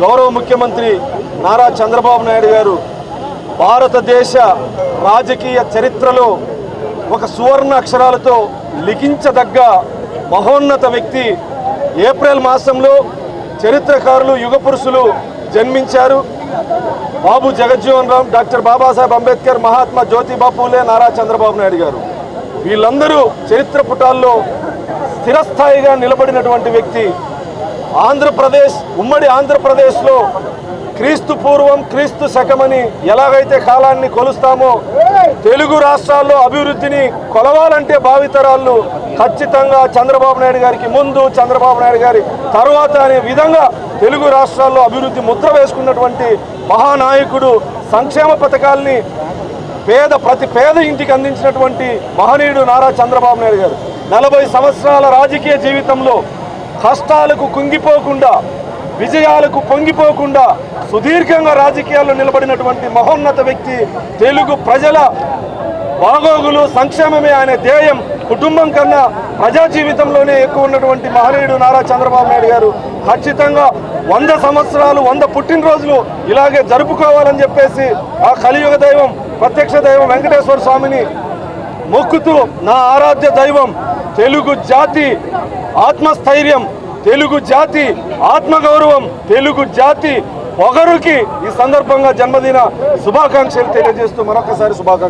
గౌరవ ముఖ్యమంత్రి నారా చంద్రబాబు నాయుడు గారు భారతదేశ రాజకీయ చరిత్రలో ఒక సువర్ణ అక్షరాలతో లిఖించదగ్గ మహోన్నత వ్యక్తి. ఏప్రిల్ మాసంలో చరిత్రకారులు యుగ పురుషులు జన్మించారు. బాబు జగజ్జీవన్ రామ్ డాక్టర్ బాబాసాహెబ్ అంబేద్కర్ మహాత్మా జ్యోతిబా పూలే నారా చంద్రబాబు నాయుడు గారు. వీళ్ళందరూ చరిత్ర పుటాల్లో స్థిరస్థాయిగా నిలబడినటువంటి వ్యక్తి. ఆంధ్రప్రదేశ్ ఉమ్మడి ఆంధ్రప్రదేశ్లో క్రీస్తు పూర్వం క్రీస్తు శకమని ఎలాగైతే కాలాన్ని కొలుస్తామో తెలుగు రాష్ట్రాల్లో అభివృద్ధిని కొలవాలంటే భావితరాలు ఖచ్చితంగా చంద్రబాబు నాయుడు గారికి ముందు చంద్రబాబు నాయుడు గారి తరువాత అనే విధంగా తెలుగు రాష్ట్రాల్లో అభివృద్ధి ముద్ర వేసుకున్నటువంటి మహానాయకుడు సంక్షేమ పథకాల్ని పేద ప్రతి పేద ఇంటికి అందించినటువంటి మహనీయుడు నారా చంద్రబాబు నాయుడు గారు. నలభై సంవత్సరాల రాజకీయ జీవితంలో కష్టాలకు కుంగిపోకుండా విజయాలకు పొంగిపోకుండా సుదీర్ఘంగా రాజకీయాల్లో నిలబడినటువంటి మహోన్నత వ్యక్తి తెలుగు ప్రజల బాగోగులు సంక్షేమమే ఆయన ధ్యేయం కుటుంబం కన్నా ప్రజా జీవితంలోనే ఎక్కువ ఉన్నటువంటి మహనీయుడు నారా చంద్రబాబు నాయుడు గారు ఖచ్చితంగా వంద సంవత్సరాలు వంద పుట్టినరోజులు ఇలాగే జరుపుకోవాలని చెప్పేసి ఆ కలియుగ దైవం ప్రత్యక్ష దైవం వెంకటేశ్వర స్వామిని మొక్కుతూ నా ఆరాధ్య దైవం తెలుగు జాతి ఆత్మస్థైర్యం తెలుగు జాతి ఆత్మగౌరవం తెలుగు జాతి పొగరుకి ఈ సందర్భంగా జన్మదిన శుభాకాంక్షలు తెలియజేస్తూ మరొకసారి శుభాకాంక్షలు.